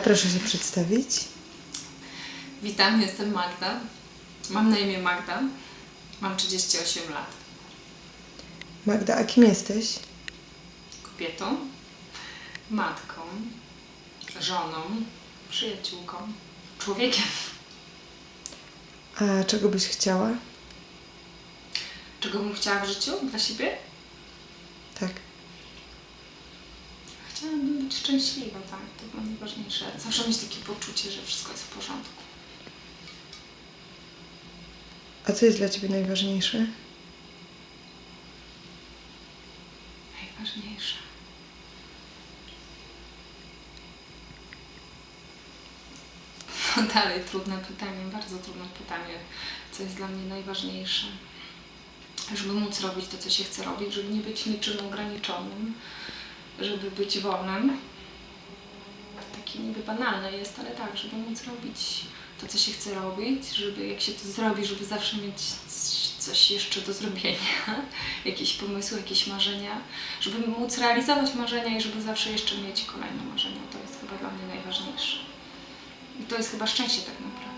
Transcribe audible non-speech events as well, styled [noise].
Proszę się przedstawić. Witam, jestem Magda. Mam na imię Magda. Mam 38 lat. Magda, a kim jesteś? Kobietą, matką, żoną, przyjaciółką, człowiekiem. A czego byś chciała? Czego bym chciała w życiu dla siebie? Tak. Szczęśliwa, tak. To było najważniejsze. Zawsze mieć takie poczucie, że wszystko jest w porządku. A co jest dla ciebie najważniejsze? Najważniejsze. No dalej, trudne pytanie, bardzo trudne pytanie. Co jest dla mnie najważniejsze? Żeby móc robić to, co się chce robić, żeby nie być niczym ograniczonym, żeby być wolnym. Takie niby banalne jest, ale tak, żeby móc robić to, co się chce robić, żeby jak się to zrobi, żeby zawsze mieć coś jeszcze do zrobienia, [laughs] jakieś pomysły, jakieś marzenia, żeby móc realizować marzenia i żeby zawsze jeszcze mieć kolejne marzenia. To jest chyba dla mnie najważniejsze. I to jest chyba szczęście tak naprawdę.